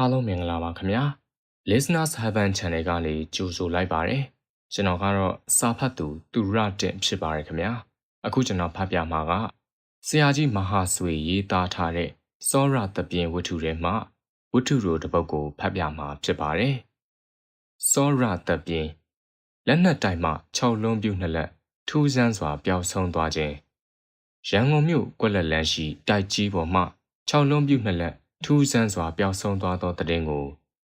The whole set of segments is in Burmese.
အားလုံးမင်္ဂလာပါခင်ဗျာ Listeners Heaven Channel ကနေကြိုဆိုလိုက်ပါတယ်ကျွန်တော်ကတော့စာဖတ်သူသူရတင်ဖြစ်ပါတယ်ခင်ဗျာအခုကျွန်တော်ဖတ်ပြမှာကဆရာကြီးမဟာဆွေရေးသားထားတဲ့စောရသပြင်းဝတ္ထုထဲမှာဝတ္ထုရိုတစ်ပုဒ်ကိုဖတ်ပြမှာဖြစ်ပါတယ်စောရသပြင်းလက်နက်တိုင်မှ6လုံးပြုတ်နှစ်လက်ထူးဆန်းစွာပျောက်ဆုံးသွားခြင်းရန်ကုန်မြို့ကွက်လက်လန်းရှိတိုက်ကြီးပေါ်မှ6လုံးပြုတ်နှစ်လက် ထူးဆန်းစွာပျောက်ဆုံးသွားသောတဲ့င်းကို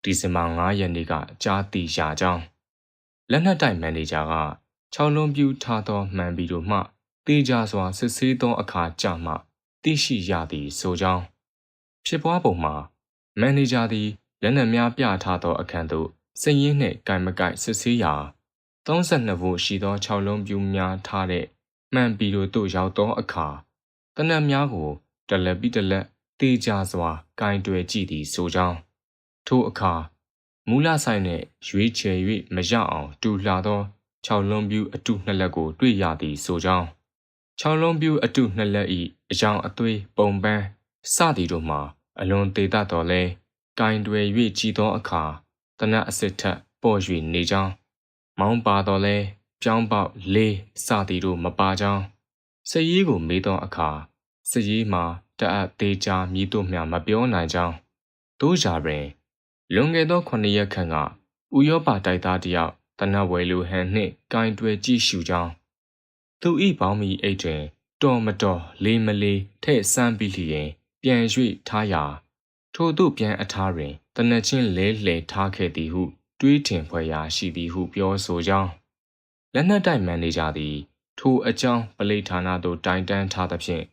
ဒီဇင်ဘာ9ရက်နေ့ကကြားသိရကြောင်းလက်နက်တိုက်မန်နေဂျာက6လုံးပြူထားသောမှန်ပြီးတို့မှတေးကြစွာစစ်ဆေးသောအခါကြမှသိရှိရသည်ဆိုကြောင်းဖြစ်ပွားပုံမှာမန်နေဂျာသည်လက်နက်များပြထားသောအခန်းသို့စည်ရင်းနှင့်ကင်မကိုက်စစ်ဆေးရာ32ဘို့ရှိသော6လုံးပြူများထားတဲ့မှန်ပြီးတို့သို့ရောက်သောအခါတနက်များကိုတလက်ပြီးတလက် တေးကြစွာကင်တွယ်ကြည့်သည်ဆိုကြောင်းထိုအခါမူလဆိုင်နှင့်ရွေးချယ်၍မရအောင်တူလှသော6လုံးပြူအတုနှစ်လက်ကို တွေ့ရသည်ဆိုကြောင်း6လုံးပြူအတုနှစ်လက်၏အကြောင်းအသွေးပုံပန်းစသည်တို့မှာ အလွန်သေးတတ်တော်လဲကင်တွယ်၍ကြည်သောအခါတနတ်အစစ်ထက်ပေါ်၍နေကြောင်းမောင်းပါတော်လဲပြောင်းပေါက်လေးစသည်တို့မပါကြောင်းစည်ရီးကိုမေးသောအခါစည်ရီးမှာ တအပ်သေးချာမြည်တို့မျှမပြောနိုင်ကြောင်းတို့ကြပင်လွန်ခဲ့သော9ရက်ခန့်ကဥရောပတိုက်သားတယောက်တနတ်ဝဲလူဟန်နှင့်ကင်တွယ်ကြည့်ရှုကြောင်းသူဤပေါင်းမီအိတ်တွင်တော်မတော်လေးမလေးထဲ့ဆန်းပြီးလျင်ပြန်၍ထားရာထို့သို့ပြန်အထားတွင်တနတ်ချင်းလဲလှယ်ထားခဲ့သည်ဟု တွေးထင်ဖွယ်ရာရှိသည်ဟုပြောဆိုကြောင်းလက်နက်တိုက်မန်နေဂျာသည် ထိုအကြောင်းပလိဌာနသို့တိုင်တန်းထားသဖြင့်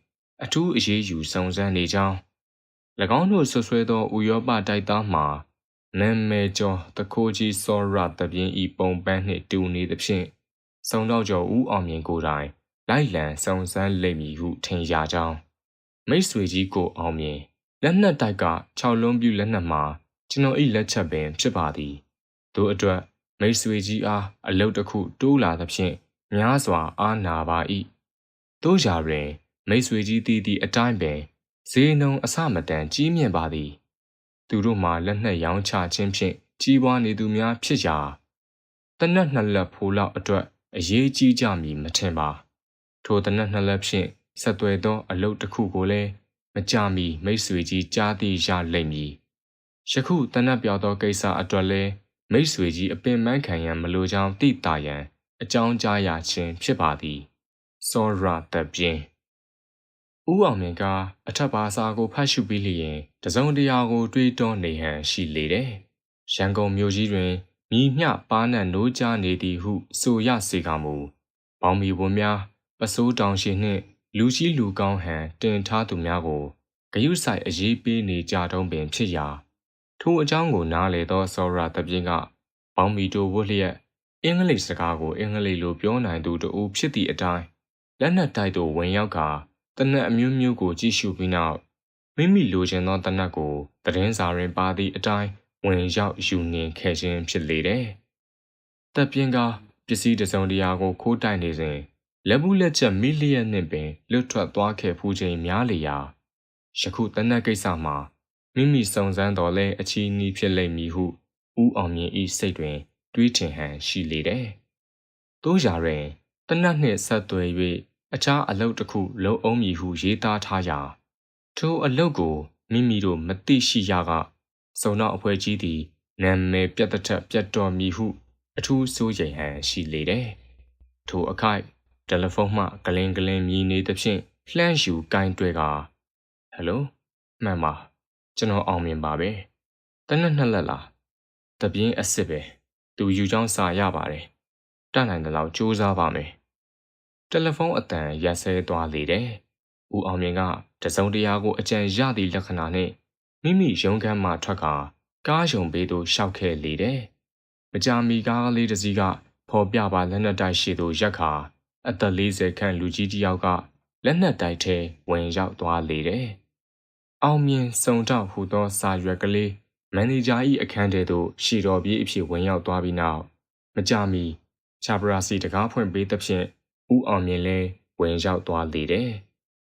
အထူးအရေးယူစုံစမ်းနေကြောင်း၎င်းတို့ဆွဆွဲသောဥရောပတိုက်သားမှာနာမည်ကျော်တခိုးကြီးစောရတပြင်းဤပုံပန်းနှင့်တူနေသဖြင့်စုံတော့ကျော်ဦးအောင်မြင်ကိုယ်တိုင်လိုက်လံစုံစမ်းလိမ့်မည်ဟုထင်ရာကြောင်းမိတ်ဆွေကြီးကိုအောင်မြင်လက်နက်တိုက်က6လုံးပြူလက်နက်မှာကျွန်တော်ဤလက်ချက်ပင်ဖြစ်ပါသည်တို့အတွက်မိတ်ဆွေကြီးအားအလုတ်တစ်ခုတိုးလာသဖြင့်များစွာအားနာပါ၏တို့ရာတွင် မိတ်ဆွေကြီးတည်သည့်အတိုင်းပင်ဈေးနှုန်းအဆမတန်ကြီးမြင့်ပါသည် သူတို့မှလက်နက်ရောင်းချခြင်းဖြင့်ကြီးပွားနေသူများဖြစ်ရာတနက်နှစ်လက်ဖိုးလောက်အတွက်အရေးကြီးကြမည်မထင်ပါထိုတနက်နှစ်လက်ဖြင့်ဆက်သွယ်သော အလုပ်တစ်ခုကိုလည်းမကြမီမိတ်ဆွေကြီးကြားသိရလိမ့်မည်ယခုတနက်ပြောသောကိစ္စအတွက်လည်းမိတ်ဆွေကြီးအပင်ပန်းခံရန်မလိုကြောင်းသိတာရန်အကြောင်းကြားရခြင်းဖြစ်ပါသည်စောရတပြင်း ဦးအောင်မြင့်ကအထက်ပါစာကိုဖတ်ရှုပြီးလျင်တစုံတရာကို တွေးတောနေဟန်ရှိလေတယ်။ရန်ကုန်မြို့ကြီးတွင်မိမျှပါနတ်နိုးကြားနေသည်ဟုဆိုရစေကမူဘောင်မီဝန်များပစိုးတောင်ရှိနှင့်လူကြီးလူကောင်းဟန်တင်ထားသူများကိုဂယုဆိုင်အရေးပေးနေကြတုံးပင်ဖြစ်ရာထိုအကြောင်းကိုနားလေသောစောရတပြင်းကဘောင်မီတို့ဝတ်လျက်အင်္ဂလိပ်စကားကိုအင်္ဂလိပ်လိုပြောနိုင်သူတို့ဖြစ်သည့်အတိုင်းလက်နက်တိုက်သို့ဝင်ရောက်ကာ တနက်အမျိုးမျိုးကိုကြည့်ရှုပြီးနောက်မိမိလိုချင်သောတနက်ကိုသတင်းစာတွင်ပါသည့်အတိုင်းဝင်ရောက်ယူနှင်ခဲ့ခြင်းဖြစ်လေတယ်။တပ်ပြင်းကပစ္စည်းတစုံတရာကိုခိုးတိုက်နေစဉ်လက်ဘူးလက်ချက်မီလီယံနှင့်ပင်လွတ်ထွက်သွားခဲ့ဖူးခြင်းများလေရာယခုတနက်ကိစ္စမှာမိမိစုံစမ်းတော်လဲအချီးနှီးဖြစ်လိမ့်မည်ဟုဦးအောင်မြင့်၏စိတ်တွင် တွေးထင်ဟန်ရှိလေတယ်။တို့ရာတွင်တနက်နှင့်ဆက်သွယ်၍ အခြားအလုပ်တစ်ခုလုံအောင်မည်ဟုရေးသားထားရာထိုအလုပ်ကိုမိမိတို့မသိရှိရကစုံတော့အဖွဲ့ကြီးသည်နာမည်ပြတ်တဲ့ထက်ပြတ်တော်မည်ဟုအထူးစိုးရိမ်ဟန်ရှိလေတယ်။ထိုအခိုက်တယ်လီဖုန်းမှဂလင်းဂလင်းမြည်နေသဖြင့်လှမ်းယူကင်တွေ့ကဟယ်လိုမှန်ပါကျွန်တော်အောင်မြင်ပါပဲတနက်နှစ်လက်လားတပြင်းအစ်စ်ပဲသူယူချောင်းစာရပါတယ်တတ်နိုင်တဲ့လောက်စူးစမ်းပါမယ် တယ်လီဖုန်းအတန်ရက်ဆဲသွားလေတယ်။ဦးအောင်မြင့်ကတစုံတရာကိုအကြံရသည့်လက္ခဏာနဲ့မိမိရုံးခန်းမှထွက်ကာကားယုံပေးသို့ရှောက်ခဲ့လေတယ်။မကြာမီကားလေးတစ်စီးကဖော်ပြပါလက်နက်တိုက်ရှိသို့ရက်ခါအသက်40ခန့်လူကြီးတစ်ယောက်ကလက်နက်တိုက်ထဲဝင်ရောက်သွားလေတယ်။အောင်မြင်စုံတော့ဟူသောစာရွက်ကလေးမန်နေဂျာ၏အခန်းထဲသို့ရှီတော်ပြေးအဖြစ်ဝင်ရောက်သွားပြီးနောက်မကြာမီချာပရာစီတကားဖွင့်ပေးသဖြင့် ဦးအောင်မြင့်လဲဝင်ရောက်သွားလေတယ်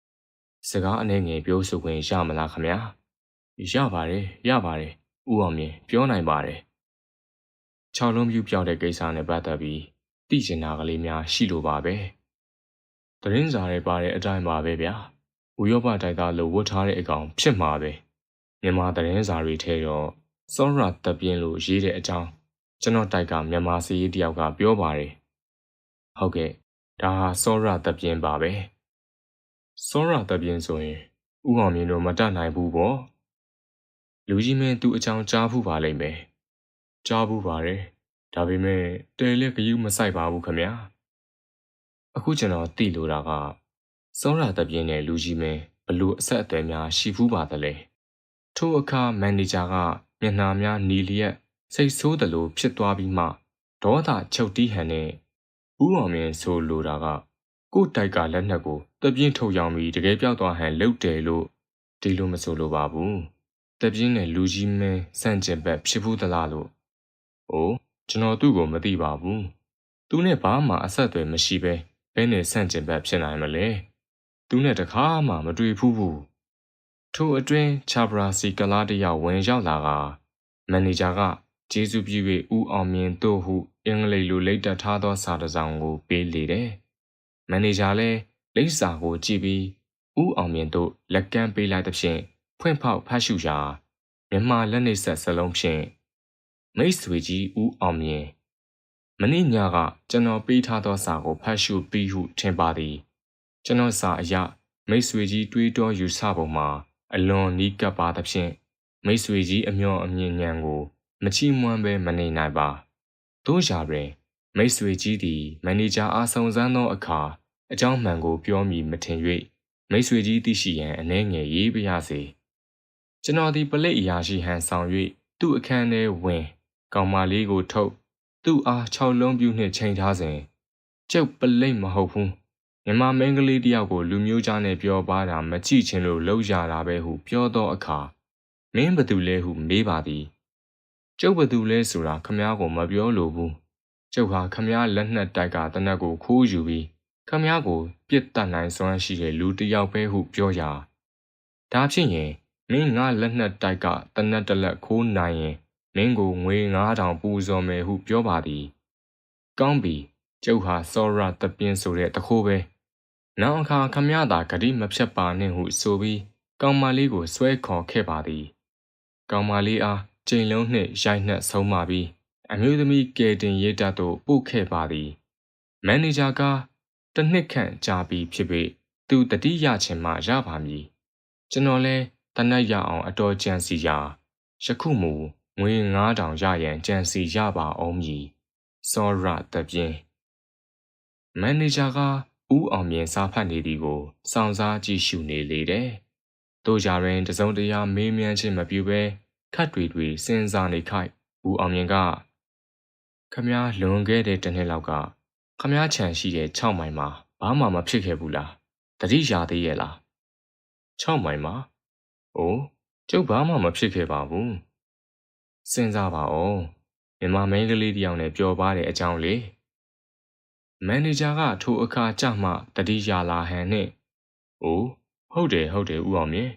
။စကားအနေငယ်ပြောဆိုခွင့်ရမလားခမညာ။ရပါတယ်ရပါတယ်ဦးအောင်မြင့်ပြောနိုင်ပါတယ်။၆လုံးပြူပြောက်တဲ့ကိစ္စနဲ့ပတ်သက်ပြီးသိချင်တာကလေးများရှိလို့ပါပဲ။သတင်းစာတွေပါတဲ့အတိုင်းပါပဲဗျာ။ဥရောပတိုက်သားလို့ဝတ်ထားတဲ့အကောင်ဖြစ်မှာပဲ။မြန်မာသတင်းစာတွေထဲတော့စောရတပ်ပြင်းလို့ရေးတဲ့အကြောင်းကျွန်တော်တိုက်ကမြန်မာစီရေးတယောက်ကပြောပါတယ်။ဟုတ်ကဲ့ ဒါဟာစောရတပ်ပြင်းပါပဲ။စောရတပ်ပြင်းဆိုရင်ဦးအောင်မြင့်တို့မတတ်နိုင်ဘူးပေါ့။လူကြီးမင်းသူ့အကြောင်းကြားဘူးပါလိမ့်မယ်။ကြားဘူးပါတယ်။ဒါပေမဲ့တဲလက်ဂယုမဆိုင်ပါဘူးခမညာ။အခုကျွန်တော်သိလိုတာကစောရတပ်ပြင်းနဲ့လူကြီးမင်းဘလို့အဆက်အသွယ်များရှိဘူးပါသလဲ။ထို့အခါမန်နေဂျာကမျက်နှာများနီလျက်စိတ်ဆိုးတယ်လို့ဖြစ်သွားပြီးမှဒေါသချုပ်တီးဟန်နဲ့ ဦးအောင်မြင့်ဆိုလိုတာကကို့တိုက်ကလက်နက်ကိုတပြင်းထုတ်ရောင်ပြီးတကယ်ပြောက်သွားဟန်လှုပ်တယ်လို့ဒီလိုမဆိုလိုပါဘူးတပြင်းနဲ့လူကြီးမင်းစန့်ကျင်ဘက်ဖြစ်ဘူးသလားလို့။အိုးကျွန်တော်သူ့ကိုမသိပါဘူး။သူနဲ့ဘာမှအဆက်အသွယ်မရှိဘဲဘယ်နဲ့စန့်ကျင်ဘက်ဖြစ်နိုင်မလဲ။သူနဲ့တခါမှမတွေ့ဘူးဘူး။ထို့အတွင်းချာဘရာစီကလာတယောက်ဝင်ရောက်လာကမန်နေဂျာကကျေးဇူးပြု၍ဦးအောင်မြင့်တို့ဟု အင်္ဂလိပ်လိုလိပ်တက်ထားသောစာတစ်စောင်ကိုပေးလေတယ်။မန်နေဂျာလည်းလိပ်စာကိုကြည့်ပြီးဦးအောင်မြင့်တို့လက်ကမ်းပေးလိုက်သဖြင့်ဖွင့်ဖောက်ဖတ်ရှုရာမြန်မာလက်နေဆက်စလုံးဖြင့်မိတ်ဆွေကြီးဦးအောင်မြင့်မနေ့ညကကျွန်တော်ပေးထားသောစာကိုဖတ်ရှုပြီးဟုထင်ပါသည်ကျွန်တော်စာအရမိတ်ဆွေကြီးတွေးတောယူဆပုံမှာအလွန်နီးကပ်ပါသဖြင့်မိတ်ဆွေကြီးအမျော်အမြင်ဉာဏ်ကိုမချီးမွမ်းဘဲမနေနိုင်ပါ တို့ရာတွင် မိတ်ဆွေကြီးသည်မန်နေဂျာအားစုံစမ်းသောအခါအကြောင်းမှန်ကိုပြောမိမထင်၍မိတ်ဆွေကြီးသိရှိရန်အနှဲငယ်ရေးပြရစေကျွန်တော်သည်ပလိတ်အရာရှိဟန်ဆောင်၍သူ့အခန်းထဲဝင်ကောင်မလေးကိုထုတ်သူ့အား၆လုံးပြူနှင့်ချိန်ထားစဉ်ကျုပ်ပလိတ်မဟုတ်ဘူးမြန်မာမင်းကလေးတယောက်ကိုလူမျိုးကြားနဲ့ပြောပါတာမကြည့်ချင်လို့လှုပ်ရတာပဲဟုပြောသောအခါမင်းဘသူလဲဟုမေးပါသည် ကျုပ်ဘသူလဲဆိုတာခမားကိုမပြောလိုဘူးကျုပ်ဟာခမားလက်နက်တိုက်ကတနက်ကိုခိုးယူပြီးခမားကိုပြစ်တတ်နိုင်စွမ်းရှိတဲ့လူတစ်ယောက်ပဲဟုပြောရာဒါဖြစ်ရင်မင်းငါလက်နက်တိုက်ကတနက်တလက်ခိုးနိုင်ရင်မင်းကိုငွေ9000ပူဇော်မယ်ဟုပြောပါသည်ကောင်းပြီကျုပ်ဟာစောရတပြင်းဆိုတဲ့တခိုးပဲနောက်အခါခမရသာဂတိမဖြတ်ပါနဲ့ဟုဆိုပြီးကောင်မလေးကိုဆွဲခေါ်ခဲ့ပါသည် ကောင်မလေးအား ကျိန်လုံးနှင့်ရိုက်နှက်ဆုံးမပြီးအမျိုးသမီးကယ်တင်ရေးတပ်သို့ပို့ခဲ့ပါသည်မန်နေဂျာကတစ်နှစ်ခန့်ကြာပြီးဖြစ်ပေသူတတိယချင်မှရပါမည်ကျွန်တော်လဲတနက်ရအောင်အတော်ကြံစီရာယခုမူငွေ9000ရရန်ကြံစီရပါအောင်မည်စောရတပြင်းမန်နေဂျာကဦးအောင်မြင်စာဖတ်နေသည်ကိုစောင့်စားကြည့်ရှုနေလေတယ်။တို့ကြရင်တစုံတရာမေးမြန်းခြင်းမပြုဘဲ ခတ်တွေတွေစဉ်းစားနေခိုက်ဦးအောင်မြင်ကခမားလွန်ခဲ့တဲ့တနှစ်လောက်ကခမားခြံရှိတဲ့6မိုင်မှာဘာမှမဖြစ်ခဲ့ဘူးလားတတိရသေးရဲ့လား6မိုင်မှာအိုးကျုပ်ဘာမှမဖြစ်ခဲ့ပါဘူးစဉ်းစားပါဦးမြန်မာမင်းကလေးတယောက်နဲ့ပျော်ပါတဲ့အကြောင်းလေမန်နေဂျာကထိုအခါကြမှတတိယလာဟန်နဲ့အိုးဟုတ်တယ်ဟုတ်တယ်ဦးအောင်မြင့်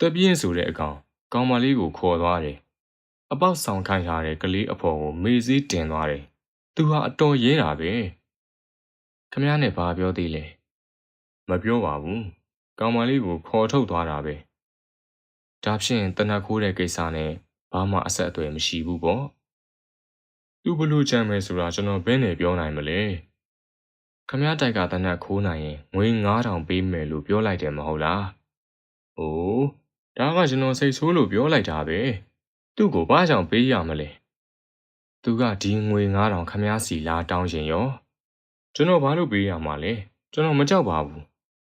တပြင်းဆိုတဲ့အကောင် ကောင်မလေးကိုခေါ်သွားတယ်အပေါက်ဆောင်ခိုင်းထားတဲ့ကလေးအဖော်ကိုမေးစည်းတင်သွားတယ်သူဟာအတော်ရဲတာပဲခမည်းနဲ့ဘာပြောသေးလဲမပြောပါဘူးကောင်မလေးကိုခေါ်ထုတ်သွားတာပဲဒါဖြင့်တနက်ခိုးတဲ့ကိစ္စနဲ့ဘာမှအဆက်အသွယ်မရှိဘူးပေါ့သူဘလို့ကြမ်းမယ်ဆိုတာကျွန်တော်ဘယ်နဲ့ပြောနိုင်မလဲခမည်းတိုက်ကတနက်ခိုးနိုင်ရင်ငွေ9000ပေးမယ်လို့ပြောလိုက်တယ်မဟုတ်လား။အိုး ဒါကကျွန်တော်စိတ်ဆိုးလို့ပြောလိုက်တာပဲ။သူ့ကိုဘာကြောင့်ပေးရမလဲ။သူကဒီငွေ9000ခမည်းစီလာတောင်းရင်ရောကျွန်တော်ဘာလို့ပေးရမှာလဲ။ကျွန်တော်မကြောက်ပါဘူး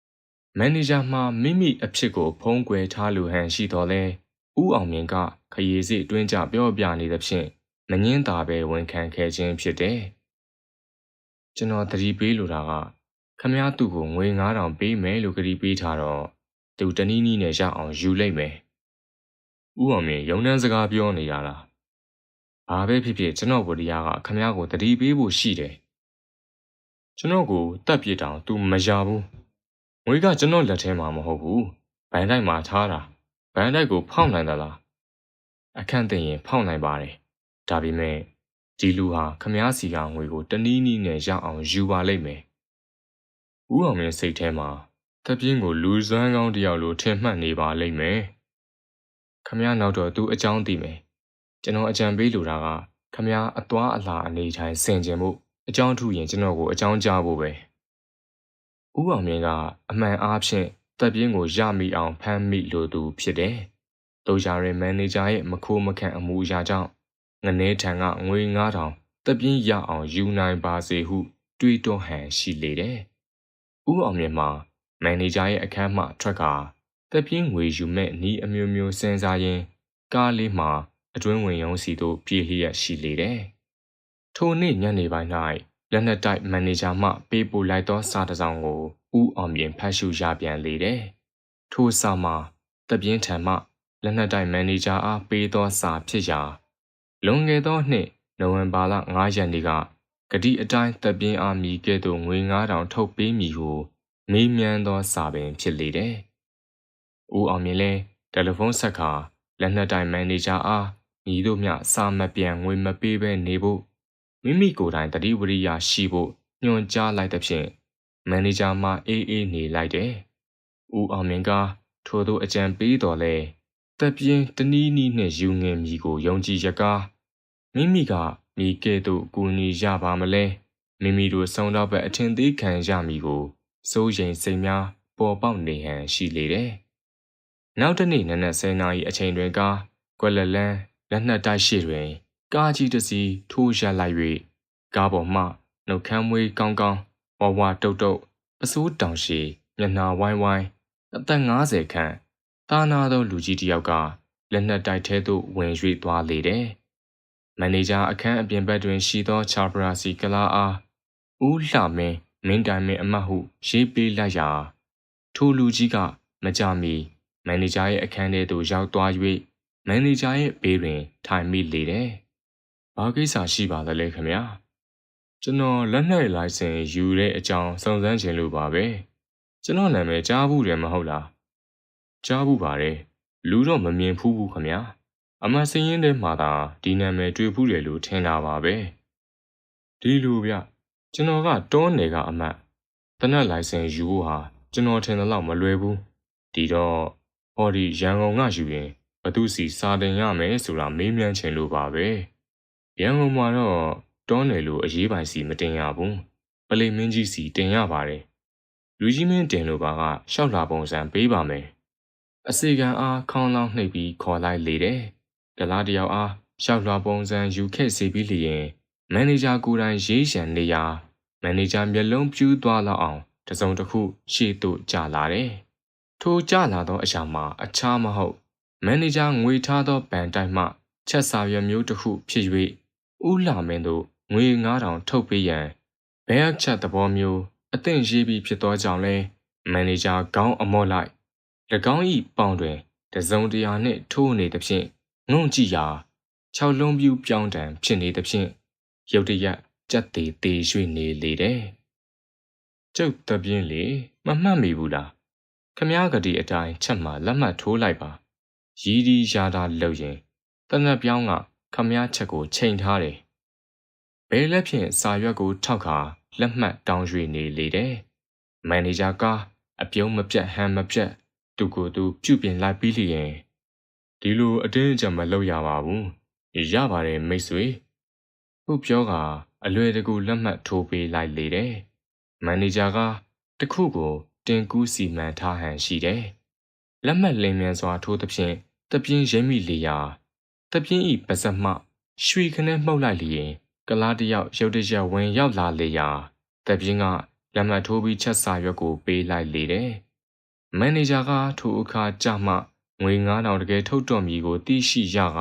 ။မန်နေဂျာမှမိမိအဖြစ်ကိုဖုံးကွယ်ထားလူဟန်ရှိတော်လဲ။ဦးအောင်မြင့်ကခရီးစိအတွင်းကြပြောပြနေသဖြင့်မငင်းတာပဲဝန်ခံခဲ့ခြင်းဖြစ်တယ်။ကျွန်တော်တတိပေးလိုတာကခမည်းသူ့ကိုငွေ9000ပေးမယ်လို့ကတိပေးထားတော့ သူတနည်းနည်းနဲ့ရအောင်ယူလိုက်မယ်။ဥအောင်မြင်ရုံနှန်းစကားပြောနေတာလား။ဘာပဲဖြစ်ဖြစ်ကျွန်တော်ဗိုလ်တရားကခမည်းကိုတတိပေးဖို့ရှိတယ်။ကျွန်တော်ကိုတတ်ပြစ်တောင်သူမရဘူး။ငွေကကျွန်တော်လက်ထဲမှာမဟုတ်ဘူး။ဘန်တိုက်မှာထားတာ။ဘန်တိုက်ကို ဖောက်နိုင်သလားအခန့်သိရင်ဖောက်နိုင်ပါတယ်။ဒါပေမဲ့ဒီလူဟာခမားစီကငွေကိုတနည်းနည်းနဲ့ရအောင်ယူပါလိမ့်မယ်။ဦးအောင်မြင့်စိတ်ထဲမှာ တပြင်းကိုလူစွမ်းကောင်းတယောက်လိုထင်မှတ်နေပါလိမ့်မယ်။ခမားနောက်တော့သူအကြောင်းသိမယ်။ကျွန်တော်အကြံပေးလိုတာကခမားအသွားအလာအနေထိုင်ဆင်ခြင်မှုအကြောင်းထုရင်ကျွန်တော်ကိုအကြောင်းကြားဖို့ပဲ။ဦးအောင်မြင့်ကအမှန်အားဖြင့်တပ်ပြင်းကိုရမိအောင်ဖမ်းမိလိုသူဖြစ်တယ်။တို့ကြရဲမန်နေဂျာရဲ့မခိုးမခန့်အမှုအရာကြောင့်ငနေထံကငွေ9000တပ်ပြင်းရအောင်ယူနိုင်ပါစေဟုတွေးတောဟန်ရှိလေတယ်။ဦးအောင်မြင့်မှာ မန်နေဂျာရဲ့အခန်းမှထွက်ကတပ်ပြင်းငွေယူမဲ့နီးအမျိုးမျိုးစဉ်းစားရင်းကားလေးမှာအတွင်းဝင်ရုံးစီတို့ပြေးလျက်ရှိလေတယ်။ထိုနေ့ညနေပိုင်း၌လက်နက်တိုက်မန်နေဂျာမှပေးပို့လိုက်သောစာတစ်စောင်ကိုဦးအောင်မြင့်ဖတ်ရှုရပြန်လေတယ်။ထိုစာမှာတပြင်းထံမှလက်နက်တိုက်မန်နေဂျာအားပေးသောစာဖြစ်ရာလွန်ခဲ့သောနှစ်နိုဝင်ဘာလ9ရက်နေ့ကဂတိအတိုင်းတပြင်းအားမြည်ကဲ့သို့ငွေ9000ထုတ်ပေးမည်ဟု မေးမြန်းသောစာပင်ဖြစ်လေတယ်။ဦးအောင်မြင့်လည်းတယ်လီဖုန်းဆက်ခါလက်နက်တိုင်းမန်နေဂျာအားညီတို့မျှစာမပြန်ငွေမပေးဘဲနေဖို့မိမိကိုယ်တိုင်တတိဝရိယရှိဖို့ညွှန်ကြားလိုက်တဲ့ဖြင့်မန်နေဂျာမှအေးအေးနေလိုက်တယ်။ဦးအောင်မြင့်ကထို့သောအကြံပေးတော်လဲတပ်ပြင်းတနီးနီးနဲ့ယူငင်မိကိုယုံကြည်ရကားမိမိကမိကဲ့သို့ကူညီရပါမလဲမိမိတို့ဆောင်းတော့ဘက်အထင်သေးခံရမည်ကို စိုးရိမ်စိတ်များပေါ်ပေါက်နေဟန်ရှိလေတယ်။နောက်တစ်နေ့နနက်10:00နာရီအချိန်တွင်ကကွက်လလန်းလက်နက်တိုက်ရှိတွင် ကားကြီးတစ်စီးထိုးရက်လိုက်၍ကားပေါ်မှနှုတ်ခမ်းမွေးကောင်းကောင်းဝဝတုတ်တုတ်ပစိုးတောင်ရှိမျက်နှာဝိုင်းဝိုင်းအသက်50ခန့်တာနာသောလူကြီးတစ်ယောက်ကလက်နက်တိုက်ထဲသို့ဝင်၍သွားလေတယ်။မန်နေဂျာအခန်းအပြင်ဘက်တွင်ရှိသောချာပရာစီကလာအားဦးလှမင်း မင်းတိုင်မင်းအမတ်ဟုရေးပေးလိုက်ရာထိုလူကြီးကမကြမီမန်နေဂျာရဲ့အခန်းထဲသို့ရောက်သွား၍မန်နေဂျာရဲ့ဘေးတွင် ထိုင်မိလေတယ်။ဘာကိစ္စရှိပါသလဲခင်ဗျာ။ကျွန်တော်လက်နှိပ်လိုင်စင်ယူတဲ့အကြောင်းစုံစမ်းခြင်းလို့ပါပဲ။ကျွန်တော်နာမည်ကြားဘူးတယ်မဟုတ်လား။ကြားဘူးပါတယ်။လူတော့မမြင်ဖူးဘူးခင်ဗျာ။အမစင်းရင်ထဲမှာသာဒီနာမည်တွေ့ဖူးတယ်လို့ထင်တာပါပဲ။ဒီလိုဗျ။ ကျွန်တော်ကတောနယ်ကအမတ်တနက်လိုင်စင်ယူဖို့ဟာကျွန်တော်ထင်တယ်လို့မလွယ်ဘူး။ဒီတော့ဟောဒီရန်ကုန်ကယူရင်ဘသူစီစာတင်ရမယ်ဆိုတာမေးမြန်းချင်လို့ပါပဲ။ရန်ကုန်မှာတော့တောနယ်လိုအရေးပိုင်စီမတင်ရဘူး။ပလိမင်းကြီးစီတင်ရပါတယ်။လူကြီးမင်းတင်လို့ပါကရှောက်လာပုံစံပေးပါမယ်။အစီကံအားခေါင်းလောင်းနှိပ်ပြီးခေါ်လိုက်လေတယ်။ဒလားတယောက်အားရှောက်လာပုံစံယူခဲ့စီပြီးလျင် မန်နေဂျာကိုယ်တိုင်ရေးရှံနေရာမန်နေဂျာမျက်လုံးပြူးသွားလောက်အောင်တစုံတစ်ခုရှေ့သို့ကျလာတယ်။ထိုကျလာသောအရာမှာအခြားမဟုတ်မန်နေဂျာငွေထားသောဘဏ်တိုင်မှချက်စာရွက်မျိုးတစ်ခုဖြစ်၍ဦးလာမင်းတို့ငွေ9000ထုတ်ပေးရန်ဘဲအချက်သဘောမျိုးအသင့်ရေးပြီးဖြစ်သောကြောင့်လဲမန်နေဂျာခေါင်းအမော့လိုက်၎င်း၏ပေါင်တွင်တစုံတရာနှင့်ထိုးနေသဖြင့်ငုံကြည့်ရာ၆လုံးပြူပြောင်းတံဖြစ်နေသဖြင့် ရုတ်တရက်ကြက်သေးသေးရွှေ့နေလေတယ်။ကျုပ်တပြင်းလေမမှတ်မိဘူးလားခမားကတိအတိုင်းချက်မှလက်မှတ်ထိုးလိုက်ပါရည်ဒီရာတာလှုပ်ရင်တနက်ပြောင်းကခမားချက်ကိုချိန်ထားတယ်။ဘဲလက်ဖြင့်စာရွက်ကိုထောက်ခါလက်မှတ်တောင်းရွှေ့နေလေတယ်။မန်နေဂျာကအပြုံးမပြတ်ဟန်မပြတ်သူကိုယ်သူပြုပြင်လိုက်ပြီးလျင်ဒီလိုအတင်းအကျပ်မလုပ်ရပါဘူး။ရပါတယ်မိတ်ဆွေ။ ဟုတ်ပြောကအလွယ်တကူလက်မှတ်ထိုးပေးလိုက်လေတယ်။မန်နေဂျာကတခုကိုတင်ကူးစီမံထားဟန်ရှိတယ်။လက်မှတ်လင်းမြန်စွာထိုးသဖြင့်တပြင်းရိမ့်မိလေရာတပြင်းဤပါဇက်မှရွှေခနဲ့မှုတ်လိုက်လျင်ကလားတယောက်ရုတ်တရက်ဝင်ရောက်လာလေရာတပြင်းကလက်မှတ်ထိုးပြီးချက်စာရွက်ကိုပေးလိုက်လေတယ်။မန်နေဂျာကထိုအခါကြမှငွေ9000တကယ်ထုတ်တော်မီကိုသိရှိရက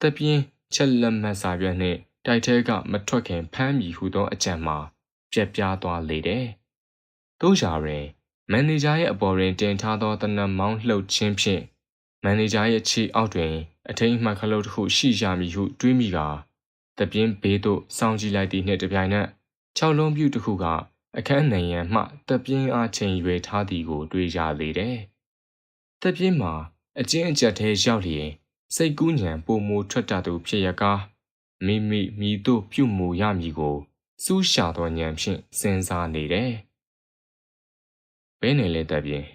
တပြင်းချက်လက်မှတ်စာရွက်နှင့် တိုက်ထဲကမထွက်ခင်ဖမ်းမိဟုသောအကြံမှာပြက်ပြားသွားလေတယ်။တို့ရာတွင်မန်နေဂျာရဲ့အပေါ်တွင်တင်ထားသောတနက်မောင်းလှုပ်ခြင်းဖြင့်မန်နေဂျာရဲ့ခြေအောက်တွင်အထိန်မှတ်ခလုတ်တစ်ခုရှိရမည်ဟုတွေးမိကာတပြင်းဘေးသို့စောင်းကြည့်လိုက်သည့်နှင့်တပြိုင်နက်၆လုံးပြူတစ်ခုကအခန်းနိုင်ရန်မှတပြင်းအားချိန်ရွယ်ထားသည်ကိုတွေးရလေတယ်။တပြင်းမှာအကျဉ်းအကျက်ထဲရောက်လျင်စိတ်ကူးညံပုံမူထွက်တတ်သူဖြစ်ရကား မိမိမိတို့ပြုမူရမည်ကိုစူးရှာသောဉာဏ်ဖြင့်စဉ်းစားနေတယ်။ဘဲနေလေတပြင်း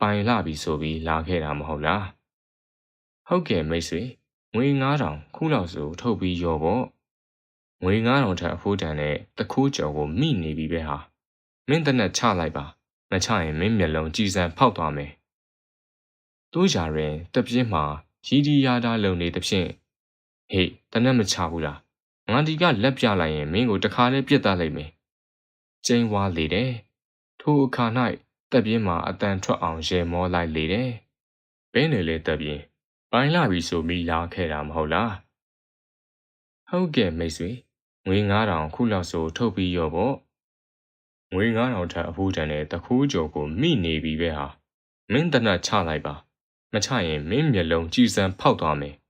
ပိုင်လာပြီဆိုပြီးလာခဲ့တာမဟုတ်လား။ဟုတ်ကဲ့မိတ်ဆွေငွေ9000ခုလောက်ဆိုထုတ်ပြီးရောပေါ့။ငွေ9000ထက်အဖိုးတန်တဲ့တခိုးကြော်ကိုမိနေပြီပဲဟာ။မင်းတနက်ချလိုက်ပါ။မချရင်မင်းမျက်လုံးကြည်စံဖောက်သွားမယ်။တို့ကြရင်တပြင်းမှာရီဒီယာတာလုံနေသဖြင့် ဟေးတနက်မချဘူးလားငါဒီကလက်ပြလိုက်ရင်မင်းကိုတခါလဲပြစ်သားလိုက်မယ်ကျင်းဝါလေတယ်ထိုအခါ၌တက်ပြင်းမှာအတန်ထွက်အောင်ရေမောလိုက်လေတယ်ဘင်းနေလေတက်ပြင်းပိုင်းလာပြီဆိုမိလာခဲ့တာမဟုတ်လားဟုတ်ကဲ့မိတ်ဆွေငွေ9000ခုလောက်ဆိုထုတ်ပြီးရောပေါ့ငွေ9000ထက်အဖိုးတန်တဲ့တခိုးကြော်ကိုမိနေပြီပဲဟာမင်းတနတ်ချလိုက်ပါ မချရင်မင်းမျက်လုံးကြည်စံဖောက်သွားမယ်။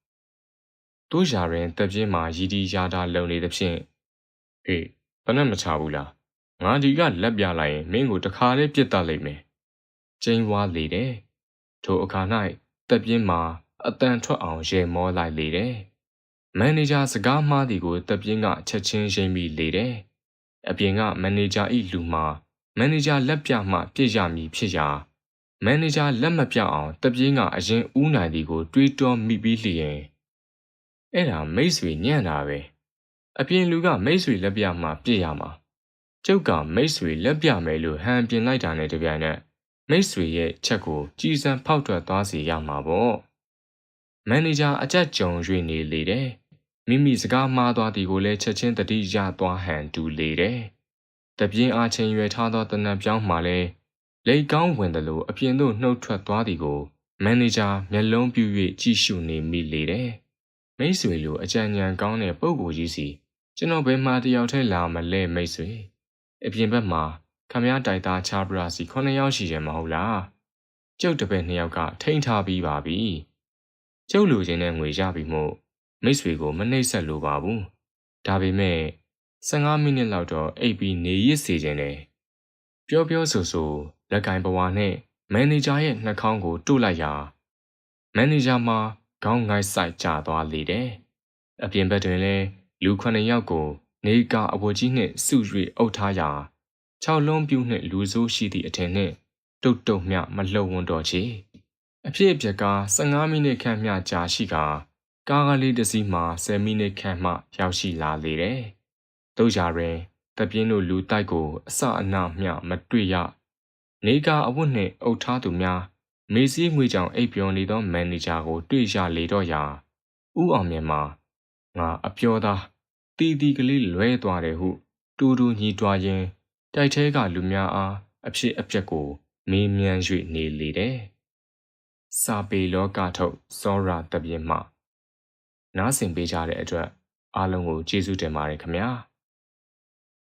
တို့ရာရင်တက်ပြင်းမှာရည်ဒီရာတာလုံနေသဖြင့်ဟေးဘယ်နဲ့မချဘူးလား။ငါဒီကလက်ပြလိုက်ရင်မင်းကိုတခါလေးပြစ်တတ်လိမ့်မယ်။ကျင်းဝါလေတယ်။ထိုအခါ၌တက်ပြင်းမှာအတန်ထွက်အောင်ရေမောလိုက်လေတယ်။မန်နေဂျာစကားမှားသည်ကိုတက်ပြင်းကချက်ချင်းရှိမ့်ပြီးလေတယ်။အပြင်ကမန်နေဂျာဤလူမှာမန်နေဂျာလက်ပြမှပြစ်ရမည်ဖြစ်ရာမန်နေဂျာလက်မပြအောင်တပြင်းကအရင်ဦးနိုင်သည်ကိုတွေးတောမိပြီးလျင် အဲ့ဒါမိတ်ဆွေညံ့တာပဲအပြင်လူကမိတ်ဆွေလက်ပြမှပြစ်ရမှာကျုပ်ကမိတ်ဆွေလက်ပြမယ်လို့ဟန်ပြင်လိုက်တာနဲ့တပြိုင်နက်မိတ်ဆွေရဲ့ချက်ကိုကြည်စံဖောက်ထွက်သွားစေရမှာပေါ့မန်နေဂျာအကြက်ကြုံ၍နေလေတယ်မိမိစကားမှားသွားသည်ကိုလည်းချက်ချင်းတတိရသွားဟန်တူလေတယ်တပြင်းအားချင်းရွယ်ထားသောတနက်ပြောင်းမှလည်းလိတ်ကောင်းဝင်တယ်လို့အပြင်သို့နှုတ်ထွက်သွားသည်ကိုမန်နေဂျာမျက်လုံးပြူ၍ကြည့်ရှုနေမိလေတယ်။ မိတ်ဆွေလိုအကြံဉာဏ်ကောင်းတဲ့ပုဂ္ဂိုလ်ကြီးစီကျွန်တော်ဘယ်မှာတယောက်ထဲလာမလဲမိတ်ဆွေ။အပြင်ဘက်မှာခမည်းတိုက်သားချာပရာစီ9ယောက်ရှိတယ်မဟုတ်လား။ကျုပ်တပည့်2ယောက်ကထိန်းထားပြီးပါပြီ။ကျုပ်လူချင်းနဲ့ငွေရပြီမို့မိတ်ဆွေကိုမနှိပ်ဆက်လိုပါဘူး။ဒါပေမဲ့15မိနစ်လောက်တော့အိပ်ပြီးနေရစ်စေခြင်းနဲ့ပြောပြောဆိုဆိုလက်ကင်ပဝါနဲ့မန်နေဂျာရဲ့နှာခေါင်းကိုတို့လိုက်ရာမန်နေဂျာမှာ ခေါင်းငိုက်ဆိုင်ကျသွားလေတယ်။အပြင်ဘက်တွင်လည်းလူခုနှစ်ယောက်ကို နေကအဝတ်ကြီးနှင့်စု၍အုပ်ထားရာ၆လုံးပြူနှင့်လူဆိုးရှိသည့်အထင်နှင့်တုတ်တုတ်မျှမလှုပ်ဝန်းတော့ချေ။အဖြစ်အပျက်က15မိနစ်ခန့်မျှကြာရှိကာကားကလေးတစ်စီးမှာ10မိနစ်ခန့်မှရောက်ရှိလာလေတယ်။တို့ကြရင်တပြင်းတို့လူတိုက်ကိုအစအနမျှမတွေ့ရနေကအဝတ်နှင့်အုပ်ထားသူများ မေးစည်းငွေကြောင့်အိပ်ပျော်နေသောမန်နေဂျာကို တွေ့ရလေတော့ရာဥအောင်မြင်မှာငါအပျော်သားတီတီကလေးလွဲသွားတယ်ဟုတူတူညီတွားရင်းတိုက်ထဲကလူများအားအဖြစ်အပျက်ကို မေးမြန်း၍နေလေတယ်။စာပေလောကထုတ်စောရာတပြင်းမှနားဆင်ပေးကြတဲ့အတွက်အားလုံးကိုကျေးဇူးတင်ပါတယ်ခင်ဗျာ။